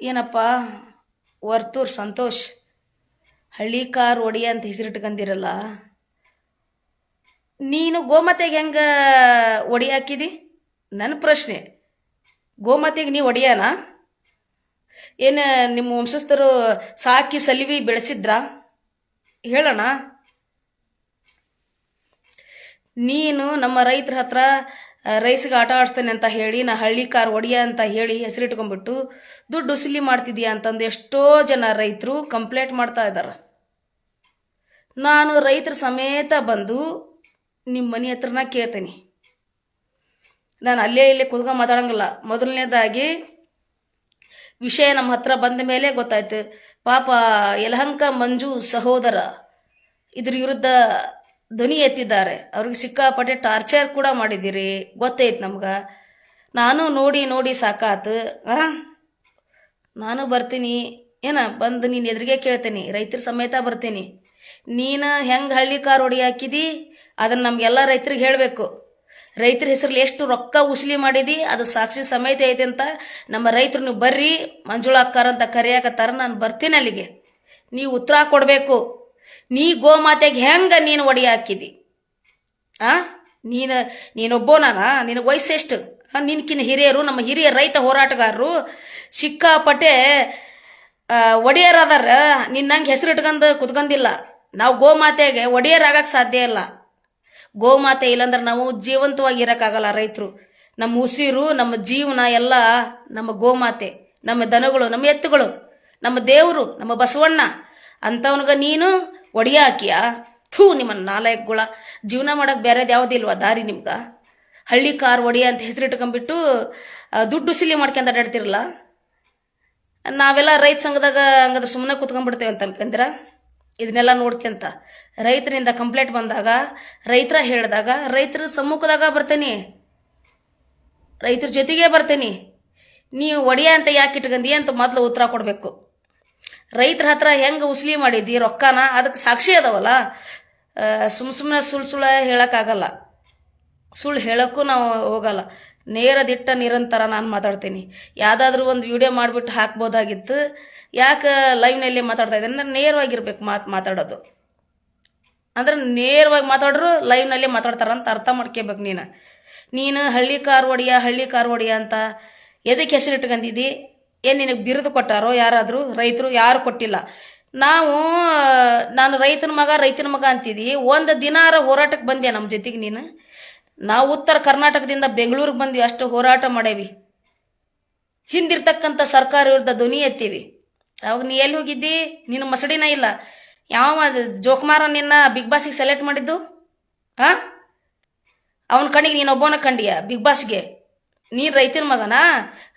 ಏನಪ್ಪ? ವರ್ತೂರ್ ಸಂತೋಷ್, ಹಳ್ಳಿ ಕಾರ್ ಒಡಿ ಅಂತ ಹೆಸರಿಟ್ಕೊಂಡಿರಲ್ಲ ನೀನು ಗೋಮಾತೆಗೆ ಹೆಂಗ ಒಡಿ ಹಾಕಿದಿ? ನನ್ನ ಪ್ರಶ್ನೆ, ಗೋಮಾತೆಗೆ ನೀವು ಒಡಿಯಾನ? ಏನು ನಿಮ್ಮ ವಂಶಸ್ಥರು ಸಾಕಿ ಸಲಿವಿ ಬೆಳೆಸಿದ್ರ? ಹೇಳೋಣ ನೀನು ನಮ್ಮ ರೈತರ ಹತ್ರ ರೈಸ್ಗೆ ಆಟ ಆಡಿಸ್ತೇನೆ ಅಂತ ಹೇಳಿ, ನಾ ಹಳ್ಳಿ ಕಾರ್ ಒಡೆಯ ಅಂತ ಹೇಳಿ ಹೆಸರಿಟ್ಕೊಂಡ್ಬಿಟ್ಟು, ದುಡ್ಡು ಉಸಿಲಿ ಮಾಡ್ತಿದ್ಯಾ ಅಂತಂದು ಎಷ್ಟೋ ಜನ ರೈತರು ಕಂಪ್ಲೇಂಟ್ ಮಾಡ್ತಾ ಇದ್ದಾರೆ ನಾನು ರೈತರ ಸಮೇತ ಬಂದು ನಿಮ್ಮ ಮನೆ ಹತ್ರನ ಕೇಳ್ತೀನಿ. ನಾನು ಅಲ್ಲೇ ಇಲ್ಲೇ ಕುತ್ಕೊಂಡು ಮಾತಾಡಂಗಿಲ್ಲ. ಮೊದಲನೇದಾಗಿ ವಿಷಯ ನಮ್ಮ ಹತ್ರ ಬಂದ ಮೇಲೆ ಗೊತ್ತಾಯ್ತು. ಪಾಪ ಯಲಹಂಕ ಮಂಜು ಸಹೋದರ ಇದ್ರ ವಿರುದ್ಧ ಧ್ವನಿ ಎತ್ತಿದ್ದಾರೆ. ಅವ್ರಿಗೆ ಸಿಕ್ಕಾಪಟ್ಟೆ ಟಾರ್ಚರ್ ಕೂಡ ಮಾಡಿದ್ದೀರಿ. ಗೊತ್ತೈತೆ ನಮ್ಗೆ. ನಾನು ನೋಡಿ ನೋಡಿ ಸಾಕಾತು. ಹಾಂ ನಾನು ಬರ್ತೀನಿ. ಏನ, ಬಂದು ನೀನು ಎದುರಿಗೆ ಕೇಳ್ತೀನಿ. ರೈತರ ಸಮೇತ ಬರ್ತೀನಿ. ನೀನು ಹೆಂಗೆ ಹಳ್ಳಿ ಕಾರ್ ಹೊಡಿ ಹಾಕಿದಿ? ಅದನ್ನ ನಮಗೆಲ್ಲ ರೈತರಿಗೆ ಹೇಳಬೇಕು. ರೈತರ ಹೆಸರಲ್ಲಿ ಎಷ್ಟು ರೊಕ್ಕ ಉಸಿಲಿ ಮಾಡಿದಿ? ಅದು ಸಾಕ್ಷಿ ಸಮೇತ ಐತೆ ಅಂತ ನಮ್ಮ ರೈತರು ನೀವು ಬರ್ರಿ. ಮಂಜುಳಾ ಅಕ್ಕಾರ ಅಂತ ಕರೆಯಾಕತ್ತಾರ. ನಾನು ಬರ್ತೀನಿ ಅಲ್ಲಿಗೆ. ನೀವು ಉತ್ತರ ಕೊಡಬೇಕು. ನೀ ಗೋಮಾತೆಗೆ ಹೆಂಗ ನೀನು ಒಡಿ ಹಾಕಿದಿ? ಆ? ನೀನು ನೀನೊಬ್ಬನಾನ ನಿನಗೆ ವಯಸ್ಸೆಷ್ಟು ನಿನ್ಕಿನ ಹಿರಿಯರು, ನಮ್ಮ ಹಿರಿಯ ರೈತ ಹೋರಾಟಗಾರರು ಸಿಕ್ಕಾಪಟ್ಟೆ ಒಡೆಯರಾದಾರ. ನಿನ್ನಂಗೆ ಹೆಸರು ಇಟ್ಕೊಂಡು ಕುತ್ಕೊಂಡಿಲ್ಲ ನಾವು ಗೋಮಾತೆಗೆ ಒಡೆಯರಾಗಕ್ಕೆ ಸಾಧ್ಯ ಇಲ್ಲ. ಗೋಮಾತೆ ಇಲ್ಲಾಂದ್ರೆ ನಾವು ಜೀವಂತವಾಗಿ ಇರೋಕ್ಕಾಗಲ್ಲ ರೈತರು. ನಮ್ಮ ಉಸಿರು, ನಮ್ಮ ಜೀವನ ಎಲ್ಲ ನಮ್ಮ ಗೋಮಾತೆ, ನಮ್ಮ ದನಗಳು, ನಮ್ಮ ಎತ್ತುಗಳು, ನಮ್ಮ ದೇವರು, ನಮ್ಮ ಬಸವಣ್ಣ ಅಂಥವನ್ಗ ನೀನು ಒಡೆಯಾಕಿಯ. ಥೂ ನಿಮ್ಮ ನಾಲ್ಕುಗಳ ಜೀವನ ಮಾಡೋಕೆ ಬೇರೆದು ಯಾವುದಿಲ್ವಾ ದಾರಿ ನಿಮ್ಗೆ? ಹಳ್ಳಿ ಕಾರ್ ಒಡೆಯ ಅಂತ ಹೆಸರಿಟ್ಕೊಂಡ್ಬಿಟ್ಟು ದುಡ್ಡು ಸಿಲಿ ಮಾಡ್ಕೊಂಡು ಅಡ್ಡಾಡ್ತಿರಲ್ಲ ನಾವೆಲ್ಲ ರೈತ ಸಂಘದಾಗ ಹಂಗಾದ್ರೆ ಸುಮ್ಮನೆ ಕೂತ್ಕೊಂಡ್ಬಿಡ್ತೇವೆ ಅಂತ ಅನ್ಕಂದ್ರ ಇದನ್ನೆಲ್ಲ ನೋಡ್ಕೊಂತ ರೈತರಿಂದ ಕಂಪ್ಲೇಂಟ್ ಬಂದಾಗ, ರೈತರ ಹೇಳಿದಾಗ, ರೈತರ ಸಮ್ಮುಖದಾಗ ಬರ್ತೇನೆ. ರೈತರ ಜೊತೆಗೆ ಬರ್ತೇನೆ. ನೀವು ಒಡೆಯ ಅಂತ ಯಾಕೆ ಇಟ್ಕೊಂಡಿ ಅಂತ ಮೊದಲು ಉತ್ತರ ಕೊಡಬೇಕು. ರೈತರ ಹತ್ರ ಹೆಂಗೆ ಉಸ್ಲಿ ಮಾಡಿದ್ದಿ ರೊಕ್ಕನ? ಅದಕ್ಕೆ ಸಾಕ್ಷಿ ಅದಾವಲ್ಲ. ಸುಮ್ಮ ಸುಮ್ಮನೆ ಸುಳ್ಳು ಸುಳ್ಳು ಹೇಳೋಕ್ಕಾಗಲ್ಲ. ಸುಳ್ಳು ಹೇಳೋಕ್ಕೂ ನಾವು ಹೋಗಲ್ಲ. ನೇರ ದಿಟ್ಟ ನಿರಂತರ ನಾನು ಮಾತಾಡ್ತೀನಿ. ಯಾವುದಾದ್ರೂ ಒಂದು ವಿಡಿಯೋ ಮಾಡಿಬಿಟ್ಟು ಹಾಕ್ಬೋದಾಗಿತ್ತು. ಯಾಕೆ ಲೈವ್ನಲ್ಲಿ ಮಾತಾಡ್ತಾ ಇದ್ದೀನಿ? ಅಂದ್ರೆ ನೇರವಾಗಿರ್ಬೇಕು ಮಾತು ಮಾತಾಡೋದು. ಅಂದ್ರೆ ನೇರವಾಗಿ ಮಾತಾಡ್ರು ಲೈವ್ನಲ್ಲಿ ಮಾತಾಡ್ತಾರ ಅಂತ ಅರ್ಥ ಮಾಡ್ಕೋಬೇಕು ನೀನು. ನೀನು ಹಳ್ಳಿ ಕಾರ್ ಒಡಿಯ ಹಳ್ಳಿ ಕಾರ್ ಒಡಿಯ ಅಂತ ಎದಕ್ಕೆ ಹೆಸರು ಇಟ್ಕೊಂಡಿದ್ದಿ ಏನು ನಿನಗೆ ಬಿರುದು ಕೊಟ್ಟಾರೋ ಯಾರಾದರೂ, ರೈತರು ಯಾರು ಕೊಟ್ಟಿಲ್ಲ. ನಾವು, ನಾನು ರೈತನ ಮಗ ರೈತನ ಮಗ ಅಂತಿದ್ದಿ ಒಂದು ದಿನಾರ ಹೋರಾಟಕ್ಕೆ ಬಂದೆ ನಮ್ಮ ಜೊತೆಗೆ ನೀನು. ನಾವು ಉತ್ತರ ಕರ್ನಾಟಕದಿಂದ ಬೆಂಗಳೂರಿಗೆ ಬಂದ್ವಿ, ಅಷ್ಟು ಹೋರಾಟ ಮಾಡೇವಿ. ಹಿಂದಿರ್ತಕ್ಕಂಥ ಸರ್ಕಾರ ವಿರುದ್ಧ ಧ್ವನಿ ಎತ್ತೀವಿ. ಅವಾಗ ನೀ ಎಲ್ಲಿ ಹೋಗಿದ್ದಿ? ನಿನ್ನ ಮಸಡಿನ ಇಲ್ಲ. ಯಾವ ಜೋಕುಮಾರ ನಿನ್ನ ಬಿಗ್ ಬಾಸಿಗೆ ಸೆಲೆಕ್ಟ್ ಮಾಡಿದ್ದು? ಹಾಂ ಅವನ ಕಣ್ಣಿಗೆ ನೀನು ಒಬ್ಬನ ಕಂಡಿಯ ಬಿಗ್ ಬಾಸ್ಗೆ ನೀನು ರೈತನ ಮಗನ?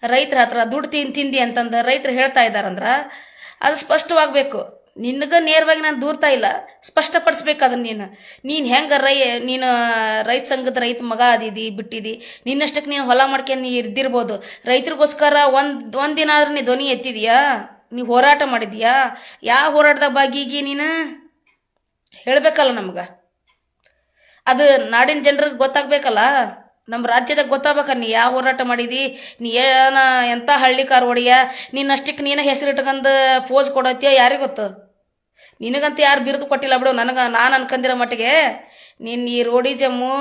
ರೈತರ ಹತ್ರ ದುಡ್ಡು ತಿನ್, ತಿಂದಿ ಅಂತಂದು ರೈತರು ಹೇಳ್ತಾ ಇದ್ದಾರಂದ್ರ, ಅದು ಸ್ಪಷ್ಟವಾಗಬೇಕು. ನಿನ್ಗ ನೇರವಾಗಿ ನಾನು ದೂರ್ತಾ ಇಲ್ಲ. ಸ್ಪಷ್ಟಪಡಿಸ್ಬೇಕು ಅದನ್ನ ನೀನು. ನೀನು ಹೆಂಗೆ ರೈ, ನೀನು, ರೈತ ಸಂಘದ ರೈತ ಮಗ ಅದಿದಿ ಬಿಟ್ಟಿದಿ ನಿನ್ನಷ್ಟಕ್ಕೆ ನೀನು ಹೊಲ ಮಾಡ್ಕೊಂಡು ನೀ ಇರ್ದಿರ್ಬೋದು. ರೈತರಿಗೋಸ್ಕರ ಒಂದು ಒಂದಿನ ಆದ್ರೂ ನೀ ಧ್ವನಿ ಎತ್ತಿದೀಯಾ? ನೀ ಹೋರಾಟ ಮಾಡಿದ್ಯಾ? ಯಾವ ಹೋರಾಟದಾಗ ಭಾಗಿಗಿ ನೀನು? ಹೇಳಬೇಕಲ್ಲ ನಮ್ಗೆ. ಅದು ನಾಡಿನ ಜನರಿಗೆ ಗೊತ್ತಾಗ್ಬೇಕಲ್ಲ. ನಮ್ಮ ರಾಜ್ಯದಾಗ ಗೊತ್ತಾಗ್ಬೇಕ, ನೀ ಯಾವ ಹೋರಾಟ ಮಾಡಿದಿ, ನೀ ಏನ ಎಂಥ ಹಳ್ಳಿ ಕಾರ್ ಹೊಡಿಯ ನೀನ ಹೆಸರು ಇಟ್ಕೊಂಡು ಫೋಸ್ ಕೊಡತ್ತೀಯ ಯಾರಿಗೆ ಗೊತ್ತು? ನಿನಗಂತ ಯಾರು ಬಿರುದು ಕೊಟ್ಟಿಲ್ಲ ಬಿಡು, ನನಗೆ, ನಾನು ಅನ್ಕಂದಿರೋ ಮಟ್ಟಿಗೆ. ನಿನ್ನ ಈ ರೋಡಿ ಜಮ್ಮು,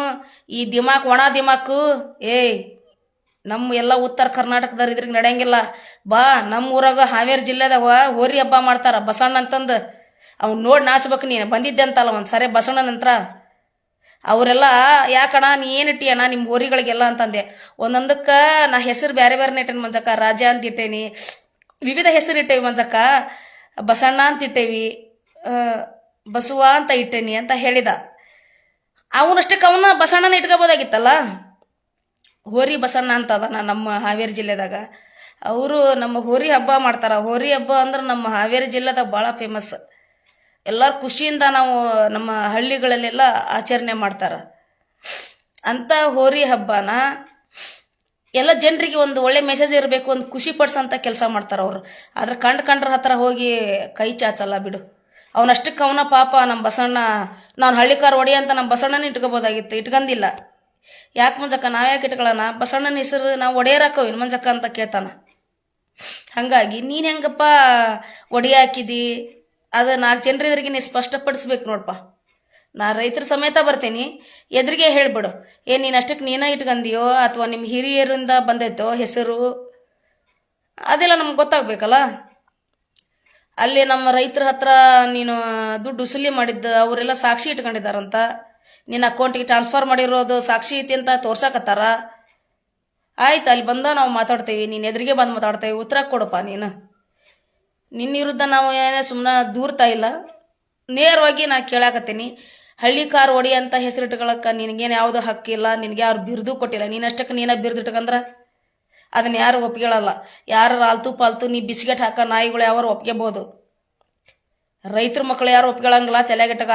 ಈ ದಿಮಾಕ್, ಒಣ ದಿಮಾಕು, ಏಯ್ ನಮ್ಮ ಎಲ್ಲ ಉತ್ತರ ಕರ್ನಾಟಕದವ್ರು ಇದ್ರಿಗೆ ನಡೆಯಂಗಿಲ್ಲ. ಬಾ ನಮ್ಮ ಊರಾಗ ಹಾವೇರಿ ಜಿಲ್ಲೆದಾಗ ಹೋರಿ ಹಬ್ಬ ಮಾಡ್ತಾರ ಬಸವಣ್ಣ ಅಂತಂದು ಅವ್ನು ನೋಡಿ ನಾಚ್ಬೇಕು ನೀನು, ಬಂದಿದ್ದೆ ಅಂತಲ್ಲ ಒಂದು ಸರಿ ಬಸವಣ್ಣ ನಂತರ ಅವರೆಲ್ಲ ಯಾಕಣ ನೀ ಏನು ಅಣ್ಣ ನಿಮ್ಮ ಹೋರಿಗಳಿಗೆಲ್ಲ? ಅಂತಂದೆ. ಒಂದೊಂದಕ್ಕೆ, ನಾ ಹೆಸರು ಬೇರೆ ಬೇರೆ ಇಟ್ಟೇನಿ ಮಂಜಕ್ಕ, ರಾಜ ಅಂತ ಇಟ್ಟೇನಿ. ವಿವಿಧ ಹೆಸರು ಇಟ್ಟೇವಿ ಮಂಜಕ್ಕ. ಬಸಣ್ಣ ಅಂತ ಇಟ್ಟೇವಿ. ಬಸುವ ಅಂತ ಇಟ್ಟೇನಿ ಅಂತ ಹೇಳಿದ. ಅವನಷ್ಟಕ್ಕೆ ಅವನ ಬಸಣ್ಣನ ಇಟ್ಕೋಬೋದಾಗಿತ್ತಲ್ಲ? ಹೋರಿ ಬಸಣ್ಣ ಅಂತ ಅದ ನಮ್ಮ ಹಾವೇರಿ ಜಿಲ್ಲೆದಾಗ. ಅವರು ನಮ್ಮ ಹೋರಿ ಹಬ್ಬ ಮಾಡ್ತಾರ. ಹೋರಿ ಹಬ್ಬ ಅಂದ್ರೆ ನಮ್ಮ ಹಾವೇರಿ ಜಿಲ್ಲೆದಾಗ ಭಾಳ ಫೇಮಸ್ ಎಲ್ಲರೂ ಖುಷಿಯಿಂದ ನಾವು ನಮ್ಮ ಹಳ್ಳಿಗಳಲ್ಲೆಲ್ಲ ಆಚರಣೆ ಮಾಡ್ತಾರ. ಅಂಥ ಹೋರಿ ಹಬ್ಬನ ಎಲ್ಲ ಜನರಿಗೆ ಒಂದು ಒಳ್ಳೆ ಮೆಸೇಜ್ ಇರಬೇಕು, ಒಂದು ಖುಷಿ ಪಡಿಸೋಂಥ ಕೆಲಸ ಮಾಡ್ತಾರೆ ಅವರು. ಆದ್ರೆ ಕಂಡು ಕಂಡ್ರ ಹತ್ರ ಹೋಗಿ ಕೈ ಚಾಚಲ್ಲ ಬಿಡು. ಅವನಷ್ಟಕ್ಕೆ ಅವನ ಪಾಪ ನಮ್ಮ ಬಸಣ್ಣ, ನಾನು ಹಳ್ಳಿಕಾರ ಒಡಿ ಅಂತ ನಮ್ಮ ಬಸಣ್ಣನ ಇಟ್ಕೋಬೋದಾಗಿತ್ತು, ಇಟ್ಕಂದಿಲ್ಲ. ಯಾಕೆ ಮಂಜಕ್ಕ ನಾವ್ಯಾಕೆ ಇಟ್ಕೊಳ್ಳೋಣ ಬಸಣ್ಣನ ಹೆಸರು ನಾವು ಒಡೆಯರಾಕವ್ ಮಂಜಕ್ಕ ಅಂತ ಕೇಳ್ತಾನ. ಹಾಗಾಗಿ ನೀನು ಹೆಂಗಪ್ಪ ಒಡಿ ಹಾಕಿದಿ? ಅದು ನಾಲ್ಕು ಜನರೆದ್ರಿಗೆ ನೀ ಸ್ಪಷ್ಟಪಡಿಸ್ಬೇಕು ನೋಡಪ್ಪ ನಾ ರೈತರ ಸಮೇತ ಬರ್ತೀನಿ, ಎದುರಿಗೆ ಹೇಳ್ಬಿಡು. ಏ, ನೀನು ಅಷ್ಟಕ್ಕೆ ನೀನ ಇಟ್ಕಂದಿಯೋ ಅಥವಾ ನಿಮ್ಮ ಹಿರಿಯರಿಂದ ಬಂದೈತೋ ಹೆಸರು? ಅದೆಲ್ಲ ನಮ್ಗೆ ಗೊತ್ತಾಗ್ಬೇಕಲ್ಲ. ಅಲ್ಲಿ ನಮ್ಮ ರೈತರ ಹತ್ರ ನೀನು ದುಡ್ಡು ಉಸುಲಿ ಮಾಡಿದ್ದ, ಅವರೆಲ್ಲ ಸಾಕ್ಷಿ ಇಟ್ಕೊಂಡಿದ್ದಾರಂತ. ನಿನ್ನ ಅಕೌಂಟಿಗೆ ಟ್ರಾನ್ಸ್ಫರ್ ಮಾಡಿರೋದು ಸಾಕ್ಷಿ ಐತಿ ಅಂತ ತೋರ್ಸಕತ್ತಾರ. ಆಯ್ತು, ಅಲ್ಲಿ ಬಂದ ನಾವು ಮಾತಾಡ್ತೇವೆ. ನೀನು ಎದುರಿಗೆ ಬಂದು ಮಾತಾಡ್ತೇವೆ. ಉತ್ತರ ಕೊಡಪ್ಪ ನೀನು. ನಿನ್ನ ವಿರುದ್ಧ ನಾವು ಏನೇ ಸುಮ್ಮನೆ ದೂರ್ತಾ ಇಲ್ಲ. ನೇರವಾಗಿ ನಾನು ಕೇಳಾಕತ್ತೀನಿ. ಹಳ್ಳಿ ಕಾರ್ ಒಡಿ ಅಂತ ಹೆಸರಿಟ್ಕೊಳಕ್ಕೆ ನಿನಗೇನು ಯಾವುದೋ ಹಕ್ಕಿಲ್ಲ ನಿನಗೆ ಯಾರು ಬಿರುದು ಕೊಟ್ಟಿಲ್ಲ. ನೀನಷ್ಟಕ್ಕೆ ನೀನ ಬಿರುದು ಇಟ್ಕಂದ್ರೆ? ಅದನ್ನ ಯಾರು ಒಪ್ಕೊಳ್ಳಲ್ಲ ಯಾರು ಆಲ್ತು ಪಾಲ್ತು ನೀ ಬಿಸ್ಕೆಟ್ ಹಾಕೋ ನಾಯಿಗಳು ಯಾರು ಒಪ್ಕೋಬೋದು ರೈತರ ಮಕ್ಕಳು ಯಾರು ಒಪ್ಕೊಳ್ಳಂಗಿಲ್ಲ ತಲೆಗೆಟ್ಟಗ